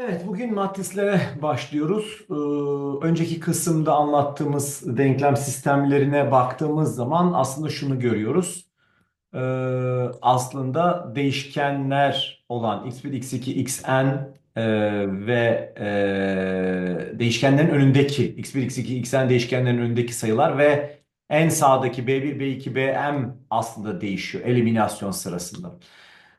Evet, bugün matrislere başlıyoruz. Ee, önceki kısımda anlattığımız denklem sistemlerine baktığımız zaman aslında şunu görüyoruz. Ee, aslında değişkenler olan x1, x2, xn e, ve e, değişkenlerin önündeki x1, x2, xn değişkenlerin önündeki sayılar ve en sağdaki b1, b2, bm aslında değişiyor eliminasyon sırasında.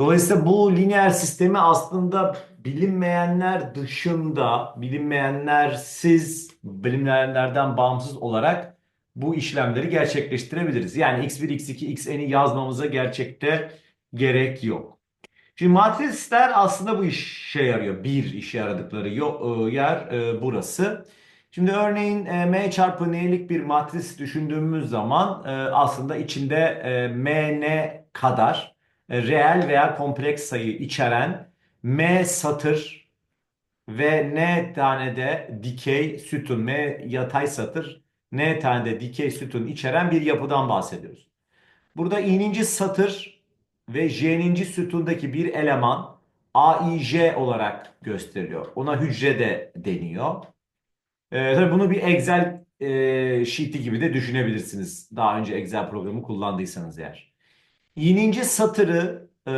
Dolayısıyla bu lineer sistemi aslında bilinmeyenler dışında, bilinmeyenlersiz, bilinmeyenlerden bağımsız olarak bu işlemleri gerçekleştirebiliriz. Yani x1, x2, xn'i yazmamıza gerçekte gerek yok. Şimdi matrisler aslında bu işe yarıyor. Bir işe yaradıkları e, yer e, burası. Şimdi örneğin e, m çarpı n'lik bir matris düşündüğümüz zaman aslında içinde e, m n kadar reel veya kompleks sayı içeren m satır ve n tane de dikey sütun, m yatay satır, n tane de dikey sütun içeren bir yapıdan bahsediyoruz. Burada i'ninci satır ve j'ninci sütundaki bir eleman a, i, j olarak gösteriliyor. Ona hücre de deniyor. Ee, tabii bunu bir Excel e, sheet'i gibi de düşünebilirsiniz. Daha önce Excel programı kullandıysanız eğer. İninci satırı e,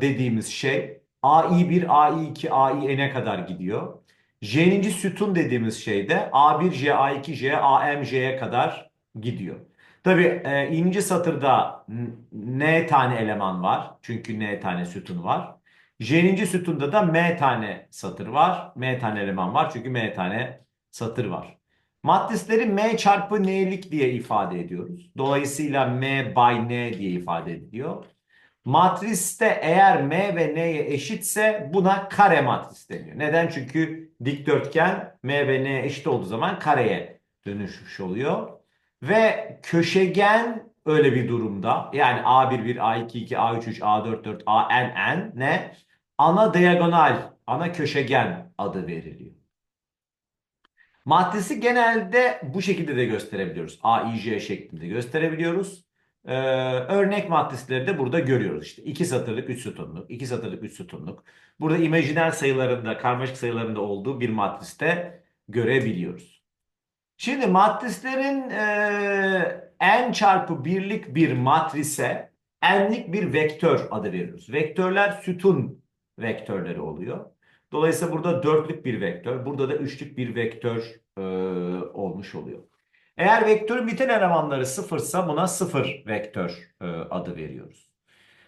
dediğimiz şey AI1, AI2, AIN'e kadar gidiyor. J'ninci sütun dediğimiz şey de A1, J, A2, J, AM, J'ye kadar gidiyor. Tabii e, ininci satırda N tane eleman var. Çünkü N tane sütun var. J'ninci sütunda da M tane satır var. M tane eleman var. Çünkü M tane satır var. Matrisleri M çarpı N'lik diye ifade ediyoruz. Dolayısıyla M by N diye ifade ediliyor. Matriste eğer M ve N'ye eşitse buna kare matris deniyor. Neden? Çünkü dikdörtgen M ve N'ye eşit olduğu zaman kareye dönüşmüş oluyor. Ve köşegen öyle bir durumda yani A11, A22, A33, A44, ANN ne? Ana diagonal, ana köşegen adı veriliyor. Matrisi genelde bu şekilde de gösterebiliyoruz. A, I, J şeklinde gösterebiliyoruz. Ee, örnek matrisleri de burada görüyoruz işte. 2 satırlık 3 sütunluk, 2 satırlık 3 sütunluk. Burada imajiner sayılarında, karmaşık sayılarında olduğu bir matriste görebiliyoruz. Şimdi matrislerin e, n çarpı birlik bir matrise n'lik bir vektör adı veriyoruz. Vektörler sütun vektörleri oluyor. Dolayısıyla burada dörtlük bir vektör, burada da üçlük bir vektör e, olmuş oluyor. Eğer vektörün bütün elemanları sıfırsa buna sıfır vektör e, adı veriyoruz.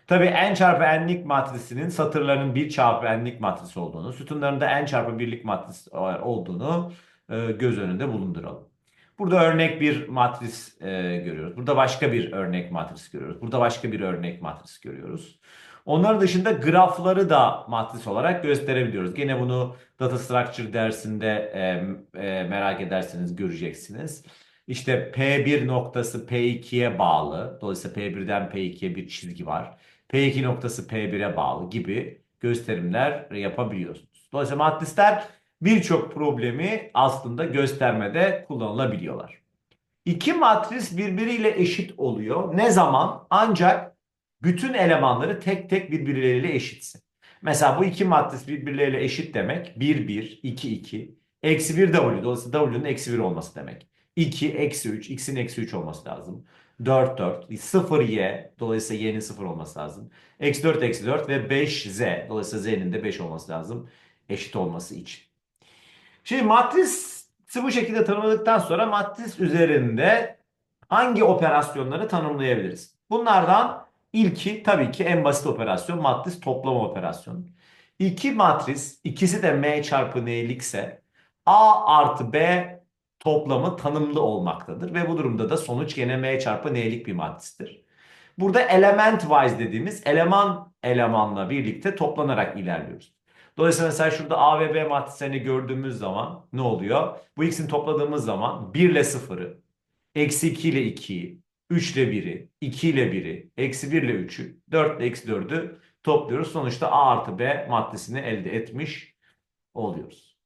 Tabii n çarpı n'lik matrisinin satırlarının 1 çarpı n'lik matris olduğunu, sütunlarında n çarpı birlik matris olduğunu e, göz önünde bulunduralım. Burada örnek bir matris e, görüyoruz. Burada başka bir örnek matris görüyoruz. Burada başka bir örnek matris görüyoruz. Onların dışında grafları da matris olarak gösterebiliyoruz. Gene bunu data structure dersinde e, e, merak ederseniz göreceksiniz. İşte P1 noktası P2'ye bağlı. Dolayısıyla P1'den P2'ye bir çizgi var. P2 noktası P1'e bağlı gibi gösterimler yapabiliyorsunuz. Dolayısıyla matrisler birçok problemi aslında göstermede kullanılabiliyorlar. İki matris birbiriyle eşit oluyor. Ne zaman? Ancak bütün elemanları tek tek birbirleriyle eşitsin. Mesela bu iki matris birbirleriyle eşit demek 1, 1, 2, 2, eksi 1 W. Dolayısıyla W'nun eksi 1 olması demek. 2, eksi 3, x'in eksi 3 olması lazım. 4, 4, 0, y. Dolayısıyla y'nin 0 olması lazım. Eksi 4, eksi 4 ve 5, z. Dolayısıyla z'nin de 5 olması lazım. Eşit olması için. Şimdi matrisi bu şekilde tanımladıktan sonra matris üzerinde hangi operasyonları tanımlayabiliriz? Bunlardan ilki tabii ki en basit operasyon matris toplama operasyonu. İki matris ikisi de m çarpı n'likse a artı b toplamı tanımlı olmaktadır. Ve bu durumda da sonuç gene m çarpı n'lik bir matristir. Burada element wise dediğimiz eleman elemanla birlikte toplanarak ilerliyoruz. Dolayısıyla mesela şurada A ve B matrislerini gördüğümüz zaman ne oluyor? Bu ikisini topladığımız zaman 1 ile 0'ı, eksi 2 ile 2'yi, 3 ile 1'i, 2 ile 1'i, eksi 1 ile 3'ü, 4 ile eksi 4'ü topluyoruz. Sonuçta A artı B matrisini elde etmiş oluyoruz.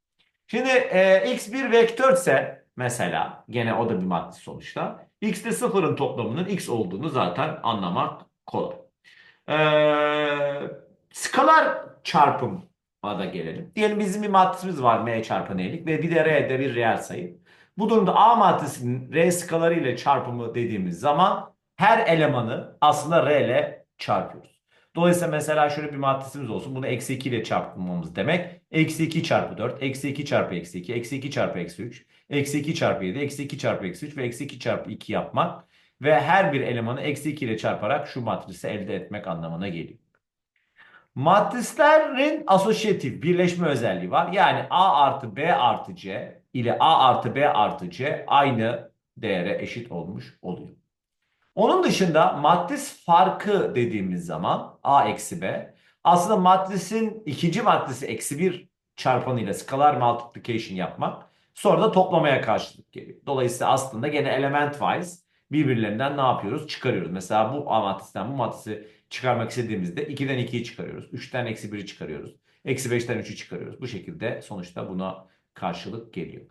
Şimdi e, x bir vektör ise mesela gene o da bir matris sonuçta. x ile 0'ın toplamının x olduğunu zaten anlamak kolay. E, skalar çarpım da gelelim. Diyelim bizim bir matrisimiz var M çarpı N'lik ve bir de R de bir reel sayı. Bu durumda A matrisinin R skaları ile çarpımı dediğimiz zaman her elemanı aslında R ile çarpıyoruz. Dolayısıyla mesela şöyle bir matrisimiz olsun. Bunu eksi 2 ile çarpmamız demek. Eksi 2 çarpı 4, eksi 2 çarpı eksi 2, eksi 2 çarpı eksi 3, eksi 2 çarpı 7, eksi 2 çarpı eksi 3 ve eksi 2 çarpı 2 yapmak. Ve her bir elemanı eksi 2 ile çarparak şu matrisi elde etmek anlamına geliyor. Matrislerin asosyatif birleşme özelliği var. Yani A artı B artı C ile A artı B artı C aynı değere eşit olmuş oluyor. Onun dışında matris farkı dediğimiz zaman A eksi B aslında matrisin ikinci matrisi eksi 1 çarpanıyla scalar multiplication yapmak sonra da toplamaya karşılık geliyor. Dolayısıyla aslında gene element wise birbirlerinden ne yapıyoruz? Çıkarıyoruz. Mesela bu A matristen bu matrisi çıkarmak istediğimizde 2'den 2'yi çıkarıyoruz. 3'ten eksi 1'i çıkarıyoruz. Eksi 5'ten 3'ü çıkarıyoruz. Bu şekilde sonuçta buna karşılık geliyor.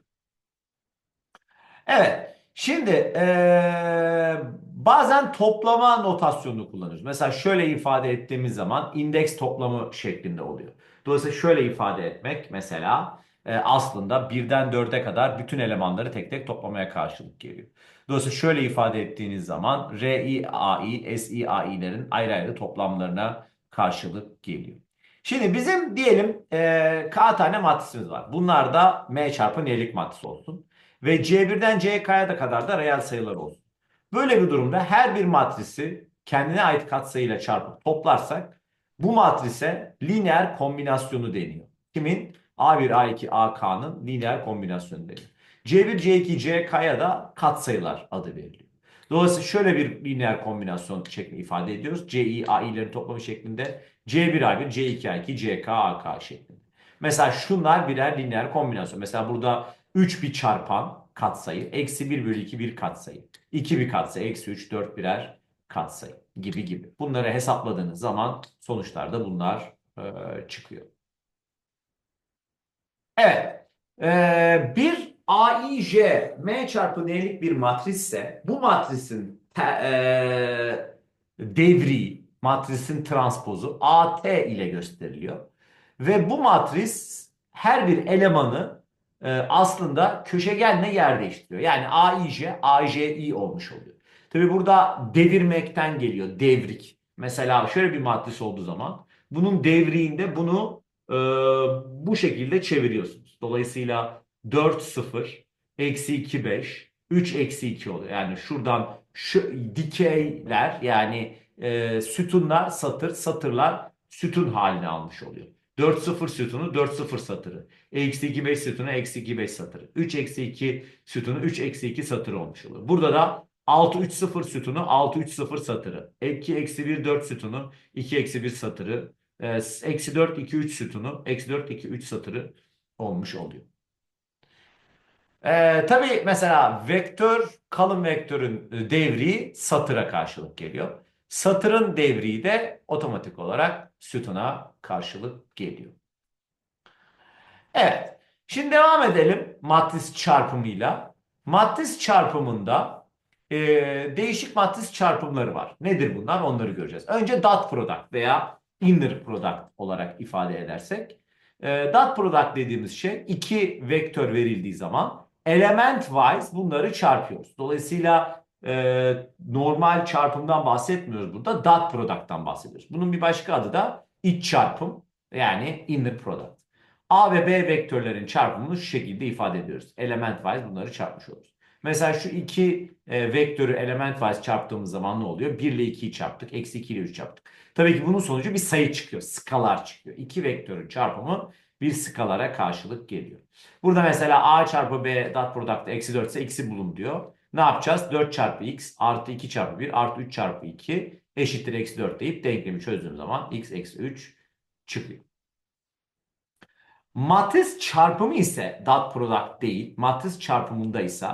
Evet. Şimdi eee, bazen toplama notasyonunu kullanıyoruz. Mesela şöyle ifade ettiğimiz zaman indeks toplamı şeklinde oluyor. Dolayısıyla şöyle ifade etmek mesela e, aslında birden 4'e kadar bütün elemanları tek tek toplamaya karşılık geliyor. Dolayısıyla şöyle ifade ettiğiniz zaman RIAI, SIAI'lerin ayrı ayrı toplamlarına karşılık geliyor. Şimdi bizim diyelim e, K tane matrisimiz var. Bunlar da M çarpı N'lik matris olsun. Ve C1'den CK'ya da kadar da reel sayılar olsun. Böyle bir durumda her bir matrisi kendine ait katsayıyla çarpıp toplarsak bu matrise lineer kombinasyonu deniyor. Kimin? A1, A2, AK'nın lineer kombinasyonu deniyor. C1, C2, CK'ya da katsayılar adı veriliyor. Dolayısıyla şöyle bir lineer kombinasyon şeklinde ifade ediyoruz. CI, AI'lerin toplamı şeklinde C1, A1, C2, A2, CK, AK şeklinde. Mesela şunlar birer lineer kombinasyon. Mesela burada 3 bir çarpan katsayı, eksi 1 bölü 2 bir katsayı, 2 bir katsayı, eksi 3, 4 birer katsayı gibi gibi. Bunları hesapladığınız zaman sonuçlarda bunlar e, çıkıyor. Evet. E, bir AIJ M çarpı N'lik bir matrisse bu matrisin te, e, devri, matrisin transpozu AT ile gösteriliyor. Ve bu matris her bir elemanı e, aslında köşegenle yer değiştiriyor. Yani AIJ, AJI olmuş oluyor. Tabi burada devirmekten geliyor, devrik. Mesela şöyle bir matris olduğu zaman bunun devriğinde bunu e, bu şekilde çeviriyorsunuz. Dolayısıyla 4 0 eksi 2 5 3 eksi 2 oluyor. Yani şuradan şu dikeyler yani e, sütunlar satır satırlar sütun halini almış oluyor. 4 0 sütunu 4 0 satırı. Eksi 2 5 sütunu eksi 2 5 satırı. 3 eksi 2 sütunu 3 eksi 2 satırı olmuş oluyor. Burada da 6 3 0 sütunu 6 3 0 satırı. 2 eksi 1 4 sütunu 2 eksi 1 satırı. E, eksi 4 2 3 sütunu eksi 4 2 3 satırı olmuş oluyor. Ee, tabii mesela vektör kalın vektörün devriği satıra karşılık geliyor. Satırın devriği de otomatik olarak sütuna karşılık geliyor. Evet. Şimdi devam edelim matris çarpımıyla. Matris çarpımında e, değişik matris çarpımları var. Nedir bunlar? Onları göreceğiz. Önce dot product veya inner product olarak ifade edersek. E, dot product dediğimiz şey iki vektör verildiği zaman element wise bunları çarpıyoruz. Dolayısıyla e, normal çarpımdan bahsetmiyoruz burada. Dot product'tan bahsediyoruz. Bunun bir başka adı da iç çarpım yani inner product. A ve B vektörlerin çarpımını şu şekilde ifade ediyoruz. Element wise bunları çarpmış oluruz. Mesela şu iki e, vektörü element wise çarptığımız zaman ne oluyor? 1 ile 2'yi çarptık. Eksi 2 ile 3 çarptık. Tabii ki bunun sonucu bir sayı çıkıyor. Skalar çıkıyor. İki vektörün çarpımı bir skalara karşılık geliyor. Burada mesela A çarpı B dot product eksi 4 ise x'i bulun diyor. Ne yapacağız? 4 çarpı x artı 2 çarpı 1 artı 3 çarpı 2 eşittir eksi 4 deyip denklemi çözdüğüm zaman x eksi 3 çıkıyor. Matris çarpımı ise dot product değil. Matris çarpımında ise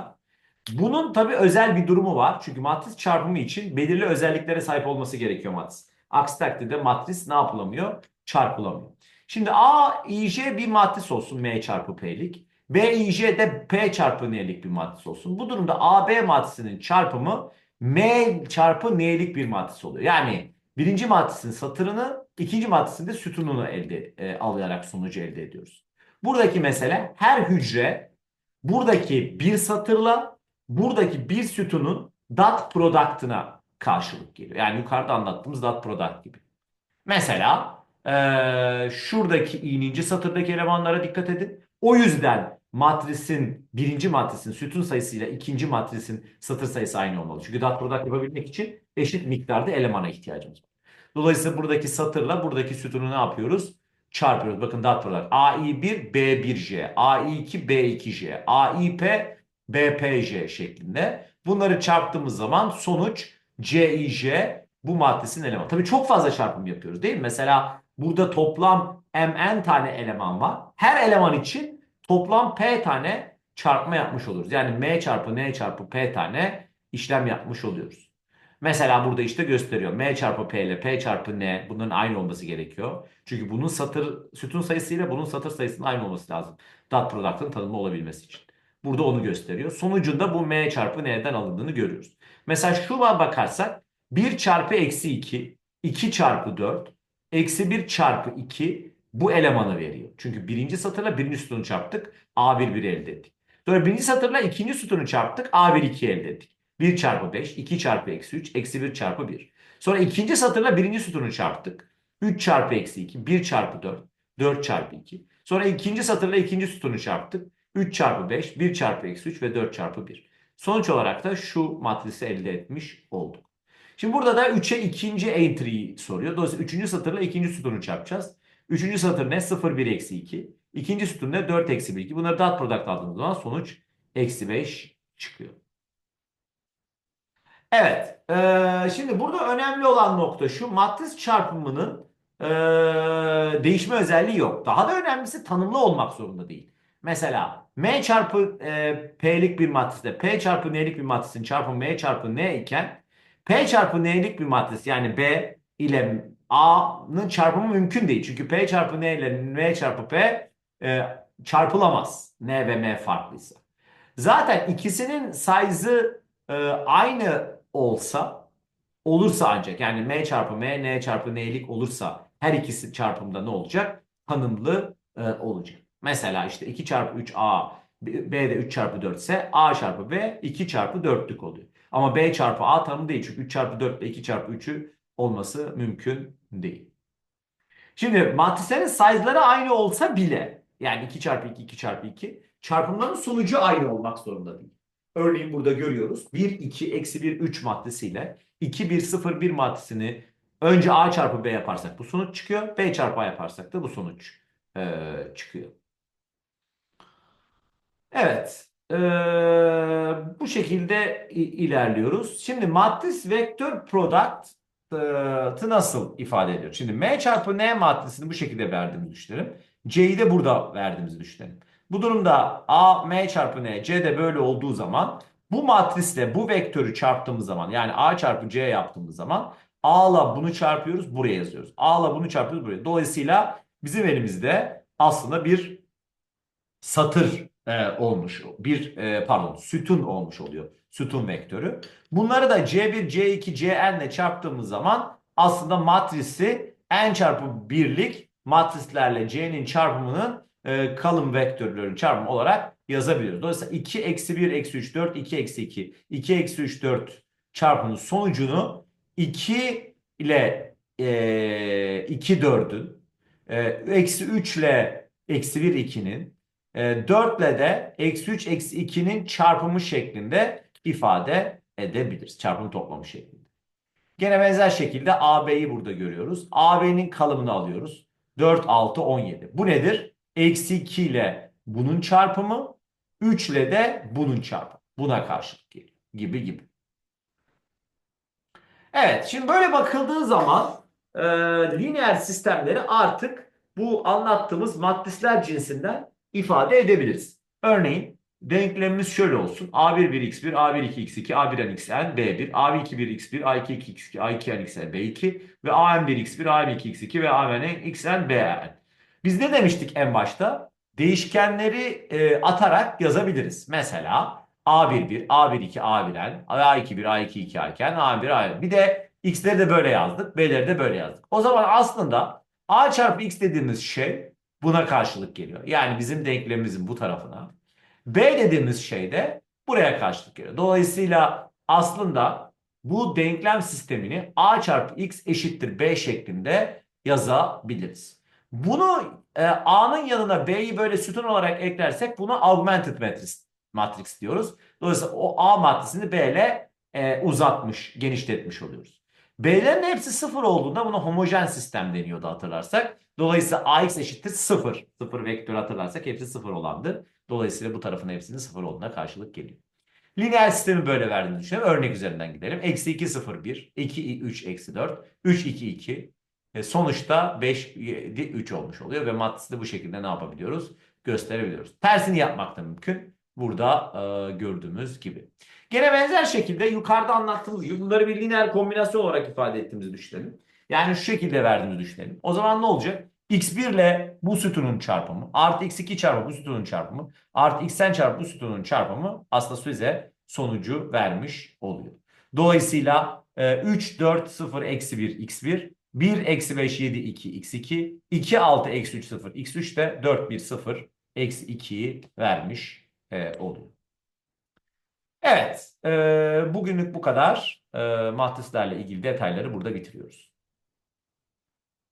bunun tabi özel bir durumu var. Çünkü matris çarpımı için belirli özelliklere sahip olması gerekiyor matris. Aksi takdirde matris ne yapılamıyor? Çarpılamıyor. Şimdi A, İJ bir matris olsun M çarpı P'lik. B, İJ de P çarpı N'lik bir matris olsun. Bu durumda A, B matrisinin çarpımı M çarpı N'lik bir matris oluyor. Yani birinci matrisin satırını ikinci maddesinde sütununu elde e, alarak sonucu elde ediyoruz. Buradaki mesele her hücre buradaki bir satırla buradaki bir sütunun dot product'ına karşılık geliyor. Yani yukarıda anlattığımız dot product gibi. Mesela e, şuradaki i'ninci satırdaki elemanlara dikkat edin. O yüzden matrisin birinci matrisin sütun sayısıyla ikinci matrisin satır sayısı aynı olmalı. Çünkü dot product yapabilmek için eşit miktarda elemana ihtiyacımız var. Dolayısıyla buradaki satırla buradaki sütunu ne yapıyoruz? Çarpıyoruz. Bakın dot product. AI1 B1J, AI2 B2J, AIP BPJ şeklinde. Bunları çarptığımız zaman sonuç CIJ bu maddesinin elemanı. Tabii çok fazla çarpım yapıyoruz değil mi? Mesela burada toplam mn tane eleman var. Her eleman için toplam p tane çarpma yapmış oluruz. Yani m çarpı n çarpı p tane işlem yapmış oluyoruz. Mesela burada işte gösteriyor. M çarpı P ile P çarpı N bunların aynı olması gerekiyor. Çünkü bunun satır sütun sayısı ile bunun satır sayısının aynı olması lazım. Dot product'ın tanımlı olabilmesi için. Burada onu gösteriyor. Sonucunda bu M çarpı N'den alındığını görüyoruz. Mesela şuna bakarsak 1 çarpı eksi 2, 2 çarpı 4, eksi 1 çarpı 2 bu elemanı veriyor. Çünkü birinci satırla birinci sütunu çarptık. A1 1 elde ettik. Sonra birinci satırla ikinci sütunu çarptık. A1 2 elde ettik. 1 çarpı 5, 2 çarpı eksi 3, eksi 1 çarpı 1. Sonra ikinci satırla birinci sütunu çarptık. 3 çarpı eksi 2, 1 çarpı 4, 4 çarpı 2. Sonra ikinci satırla ikinci sütunu çarptık. 3 çarpı 5, 1 çarpı eksi 3 ve 4 çarpı 1. Sonuç olarak da şu matrisi elde etmiş olduk. Şimdi burada da 3'e ikinci entry'yi soruyor. Dolayısıyla üçüncü satırla ikinci sütunu çarpacağız. Üçüncü satır ne? 0, 1, eksi 2. İkinci sütun ne? 4, eksi 1, 2. Bunları dot product aldığımız zaman sonuç eksi 5 çıkıyor. Evet. E, şimdi burada önemli olan nokta şu. Matris çarpımının e, değişme özelliği yok. Daha da önemlisi tanımlı olmak zorunda değil. Mesela M çarpı e, P'lik bir matrisle P çarpı N'lik bir matrisin çarpımı M çarpı N iken P çarpı N'lik bir matris yani B ile A'nın çarpımı mümkün değil. Çünkü P çarpı N ile M çarpı P e, çarpılamaz. N ve M farklıysa. Zaten ikisinin size'ı e, aynı olsa olursa ancak yani M çarpı M, N çarpı N'lik olursa her ikisi çarpımda ne olacak? Tanımlı e, olacak. Mesela işte 2 çarpı 3 A, B de 3 çarpı 4 ise A çarpı B 2 çarpı 4'lük oluyor. Ama B çarpı A tanımı değil çünkü 3 çarpı 4 ile 2 çarpı 3'ü olması mümkün değil. Şimdi matrislerin size'ları aynı olsa bile yani 2 çarpı 2, 2 çarpı 2 çarpımların sonucu aynı olmak zorunda değil. Örneğin burada görüyoruz. 1, 2, eksi 1, 3 maddesiyle 2, 1, 0, 1 maddesini önce A çarpı B yaparsak bu sonuç çıkıyor. B çarpı A yaparsak da bu sonuç e, çıkıyor. Evet. E, bu şekilde ilerliyoruz. Şimdi matris vektör product'ı nasıl ifade ediyor? Şimdi M çarpı N maddesini bu şekilde verdiğimizi düşünelim. C'yi de burada verdiğimizi düşünelim. Bu durumda A, M çarpı N, C de böyle olduğu zaman bu matrisle bu vektörü çarptığımız zaman yani A çarpı C yaptığımız zaman A'la bunu çarpıyoruz buraya yazıyoruz. A'la bunu çarpıyoruz buraya. Dolayısıyla bizim elimizde aslında bir satır e, olmuş. Bir e, pardon sütun olmuş oluyor. Sütun vektörü. Bunları da C1, C2, Cn ile çarptığımız zaman aslında matrisi n çarpı 1'lik matrislerle C'nin çarpımının e, kalın vektörlerin çarpımı olarak yazabiliyoruz. Dolayısıyla 2 eksi 1 eksi 3 4 2 eksi 2 2 eksi 3 4 çarpımının sonucunu 2 ile e, 2 4'ün e, eksi 3 ile eksi 1 2'nin e, 4 ile de eksi 3 eksi 2'nin çarpımı şeklinde ifade edebiliriz. Çarpım toplamı şeklinde. Gene benzer şekilde AB'yi burada görüyoruz. AB'nin kalımını alıyoruz. 4, 6, 17. Bu nedir? Eksi 2 ile bunun çarpımı 3 ile de bunun çarpımı. Buna karşılık geliyor. Gibi gibi. Evet şimdi böyle bakıldığı zaman e, lineer sistemleri artık bu anlattığımız matrisler cinsinden ifade edebiliriz. Örneğin denklemimiz şöyle olsun. A1 1x1, A1 2x2, A1 nxn, B1, A2 1x1, A2 2x2, A2 nxn, B2 ve AM 1x1, AM 2x2 ve AM xn, Bn. Biz ne demiştik en başta? Değişkenleri e, atarak yazabiliriz. Mesela A11, A12, A1N, A22, A22, A2N, A1, A1. Bir de X'leri de böyle yazdık. B'leri de böyle yazdık. O zaman aslında A çarpı X dediğimiz şey buna karşılık geliyor. Yani bizim denklemimizin bu tarafına. B dediğimiz şey de buraya karşılık geliyor. Dolayısıyla aslında bu denklem sistemini A çarpı X eşittir B şeklinde yazabiliriz. Bunu e, A'nın yanına B'yi böyle sütun olarak eklersek buna augmented matrix, matrix diyoruz. Dolayısıyla o A matrisini B ile e, uzatmış, genişletmiş oluyoruz. B'lerin hepsi sıfır olduğunda buna homojen sistem deniyordu hatırlarsak. Dolayısıyla AX eşittir sıfır. Sıfır vektörü hatırlarsak hepsi sıfır olandır. Dolayısıyla bu tarafın hepsinin sıfır olduğuna karşılık geliyor. Lineer sistemi böyle verdiğini düşünelim. Örnek üzerinden gidelim. Eksi 2, 0, 1. 2, 3, eksi 4. 3, 2, 2. E, sonuçta 5, 7, 3 olmuş oluyor. Ve matrisi bu şekilde ne yapabiliyoruz? Gösterebiliyoruz. Tersini yapmak da mümkün. Burada e, gördüğümüz gibi. Gene benzer şekilde yukarıda anlattığımız gibi bunları bir lineer kombinasyon olarak ifade ettiğimizi düşünelim. Yani şu şekilde verdiğimizi düşünelim. O zaman ne olacak? x1 ile bu sütunun çarpımı artı x2 çarpı bu sütunun çarpımı artı xn çarpı bu sütunun çarpımı aslında size sonucu vermiş oluyor. Dolayısıyla e, 3, 4, 0, eksi 1, x1 1 eksi 5, 7, 2, x2 2, 6, eksi 3, 0, x3 de 4, 1, 0, eksi 2'yi vermiş e, oluyor. Evet, e, bugünlük bu kadar. E, matrislerle ilgili detayları burada bitiriyoruz.